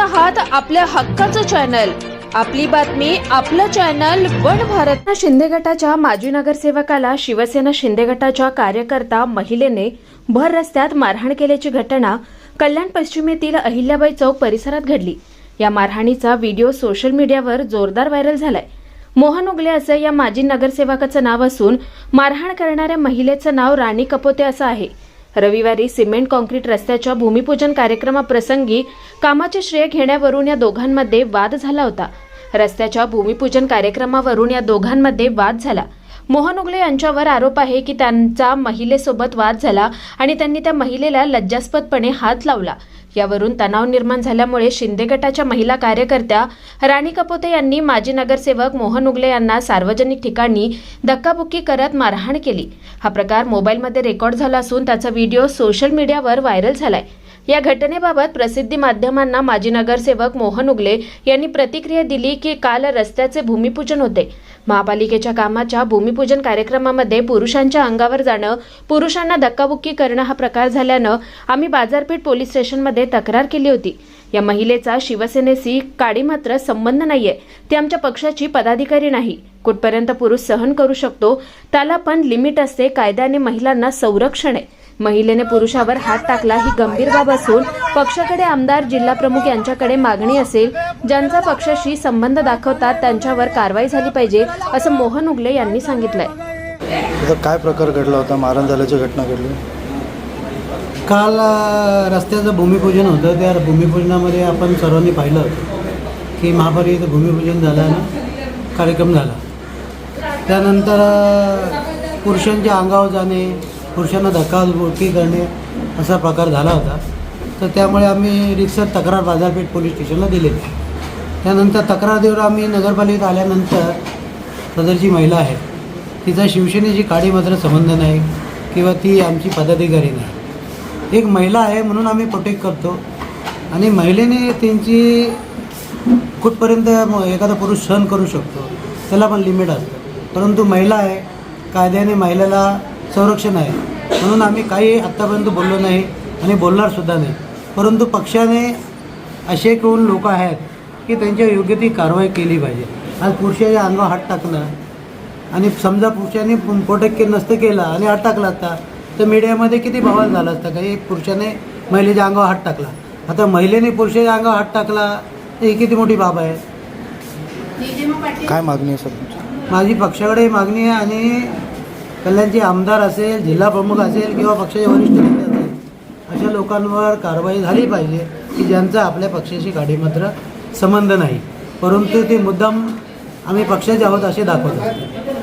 आहात आपल्या हक्काचं चॅनल आपली बातमी आपलं चॅनल वन भारत. शिंदे गटाच्या माजी नगरसेवकाला शिवसेना शिंदे गटाच्या कार्यकर्ता महिलेने भर रस्त्यात मारहाण केल्याची घटना कल्याण पश्चिमेतील अहिल्याबाई चौक परिसरात घडली. या मारहाणीचा व्हिडिओ सोशल मीडियावर जोरदार व्हायरल झालाय. मोहन उगले असं या माजी नगरसेवकाचं नाव असून मारहाण करणाऱ्या महिलेचं नाव राणी कपोते असं आहे. रविवारी सिमेंट कॉन्क्रीट रस्त्याच्या भूमिपूजन कार्यक्रमाप्रसंगी कामाचे श्रेय घेण्यावरून या दोघांमध्ये वाद झाला होता. रस्त्याच्या भूमिपूजन कार्यक्रमावरून या दोघांमध्ये वाद झाला. मोहन उगले यांच्यावर आरोप आहे की त्यांचा महिलेसोबत वाद झाला आणि त्यांनी त्या महिलेला लज्जास्पदपणे हात लावला. यावरून तणाव निर्माण झाल्यामुळे शिंदे गटाच्या महिला कार्यकर्त्या राणी कपोते यांनी माजी नगरसेवक मोहन उगले यांना सार्वजनिक ठिकाणी धक्काबुक्की करत मारहाण केली. हा प्रकार मोबाईलमध्ये रेकॉर्ड झाला असून त्याचा व्हिडिओ सोशल मीडियावर व्हायरल झालाय. या घटनेबाबत प्रसिद्धी माध्यमांना माजी नगरसेवक मोहन उगले यांनी प्रतिक्रिया दिली की काल रस्त्याचे भूमिपूजन होते. महापालिकेच्या कामाच्या भूमिपूजन कार्यक्रमामध्ये पुरुषांच्या अंगावर जाणं पुरुषांना धक्काबुक्की करणं हा प्रकार झाल्यानं आम्ही बाजारपेठ पोलीस स्टेशनमध्ये तक्रार केली होती. या महिलेचा शिवसेनेशी काडी मात्र संबंध नाहीये. ती आमच्या पक्षाची पदाधिकारी नाही. कुठपर्यंत पुरुष सहन करू शकतो त्याला पण लिमिट असते कायद्याने महिलांना संरक्षण आहे. महिलेने पुरुषावर हात टाकला. ही गंभीर बाब असून पक्षाकडे आमदार जिल्हाप्रमुख यांच्याकडे मागणी असेल. ज्यांचा पक्षाशी संबंध दाखवतात त्यांच्यावर कारवाई झाली पाहिजे असं मोहन उगले यांनी सांगितलंय. काय प्रकार घडला होता? मारण झाल्याची घटना घडली? काल रस्त्याचं भूमिपूजन होतं. त्या भूमिपूजनामध्ये आपण सर्वांनी पाहिलं की महापालिकेचं भूमिपूजन झालं कार्यक्रम झाला. त्यानंतर पुरुषांच्या अंगावर जाणे पुरुषांना धक्काबुक्की करणे असा प्रकार झाला होता. तर त्यामुळे आम्ही रिक्सर तक्रार बाजारपेठ पोलीस स्टेशनला दिली त्यानंतर तक्रार देऊन आम्ही नगरपालिकेत आल्यानंतर सदरची महिला आहे. तिचा शिवसेनेची काडी मात्र संबंध नाही किंवा ती आमची पदाधिकारी नाही. एक महिला आहे म्हणून आम्ही प्रोटेक्ट करतो. आणि महिलेने त्यांची कुठपर्यंत एखादा पुरुष सहन करू शकतो त्याला पण लिमिट असतं. परंतु महिला आहे कायद्याने महिलेला संरक्षण आहे. म्हणून आम्ही काही आत्तापर्यंत बोललो नाही आणि बोलणारसुद्धा नाही. परंतु पक्षाने असे कोण लोक आहेत की त्यांच्या योग्य ती कारवाई केली पाहिजे. आज पुरुषाच्या अंगावर हात टाकणं आणि समजा पुरुषाने प्रोटेक्ट के नसतं केलं आणि हात टाकला असता तर मीडियामध्ये किती बवाल झाला असता? का एक पुरुषाने महिलेच्या अंगावर हात टाकला. आता महिलेने पुरुषाच्या अंगावर हात टाकला तर ही किती मोठी बाब आहे? काय मागणी आहे सर माझी पक्षाकडे मागणी आहे आणि कल्याणचे आमदार असेल जिल्हा प्रमुख असेल किंवा पक्षाचे वरिष्ठ नेते असेल अशा लोकांवर कारवाई झाली पाहिजे की ज्यांचा आपल्या पक्षाशी गाडीमात्र संबंध नाही. परंतु ते मुद्दाम आम्ही पक्षाचे आहोत असे दाखवत असतो